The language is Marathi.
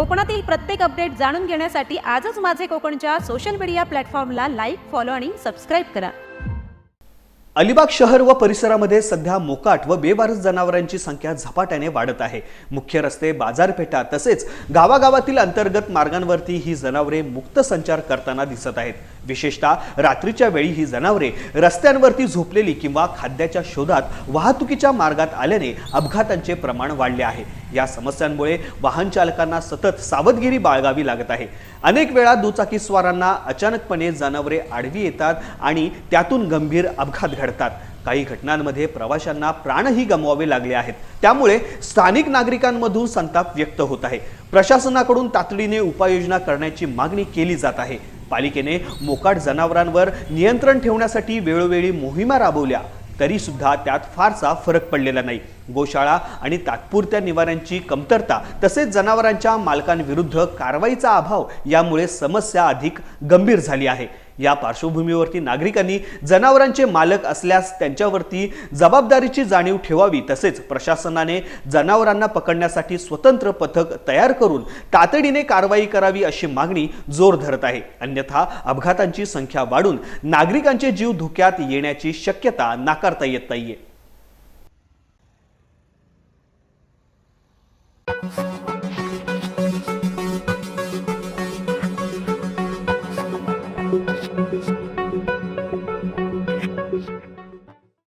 कोकणातील प्रत्येक अपडेट जाणून घेण्यासाठी आजच माझे कोकणच्या सोशल मीडिया प्लॅटफॉर्मला लाईक फॉलो आणि सबस्क्राईब करा. अलिबाग शहर व परिसरामध्ये सध्या मोकाट व बेवारस जनावरांची संख्या झपाट्याने वाढत आहे. मुख्य रस्ते बाजारपेठा तसेच गावागावातील अंतर्गत मार्गांवरती ही जनावरे मुक्त संचार करताना दिसत आहेत. विशेषतः रात्रीच्या वेळी ही जनावरे रस्त्यांवरती झोपलेली किंवा खाद्याच्या शोधात वाहतुकीच्या मार्गात आल्याने अपघातांचे प्रमाण वाढले आहे. या समस्यांमुळे वाहन चालकांना सतत सावधगिरी बाळगावी लागत आहे. अनेक वेळा दुचाकीस्वारांना अचानकपणे जनावरे आडवी येतात आणि त्यातून गंभीर अपघात घडतात. काही घटनांमध्ये प्रवाशांना प्राणही गमवावे लागले आहेत. त्यामुळे स्थानिक नागरिकांमधून संताप व्यक्त होत आहे. प्रशासनाकडून तातडीने उपाययोजना करण्याची मागणी केली जात आहे. पालिकेने मोकाट जनावरांवर नियंत्रण ठेवण्यासाठी वेळोवेळी मोहिमा राबवल्या. तरी सुद्धा त्यात फारसा फरक पडलेला नाही. गोशाळा आणि तात्पुरत्या निवाऱ्यांची कमतरता तसेच जनावरांच्या मालकांविरुद्ध कारवाईचा अभाव यामुळे समस्या अधिक गंभीर झाली आहे. या पार्श्वभूमीवरती नागरिकांनी जनावरांचे मालक असल्यास त्यांच्यावरती जबाबदारीची जाणीव ठेवावी तसेच प्रशासनाने जनावरांना पकडण्यासाठी स्वतंत्र पथक तयार करून तातडीने कारवाई करावी अशी मागणी जोर धरत आहे. अन्यथा अपघातांची संख्या वाढून नागरिकांचे जीव धोक्यात येण्याची शक्यता नाकारता येत नाहीये. Thank you.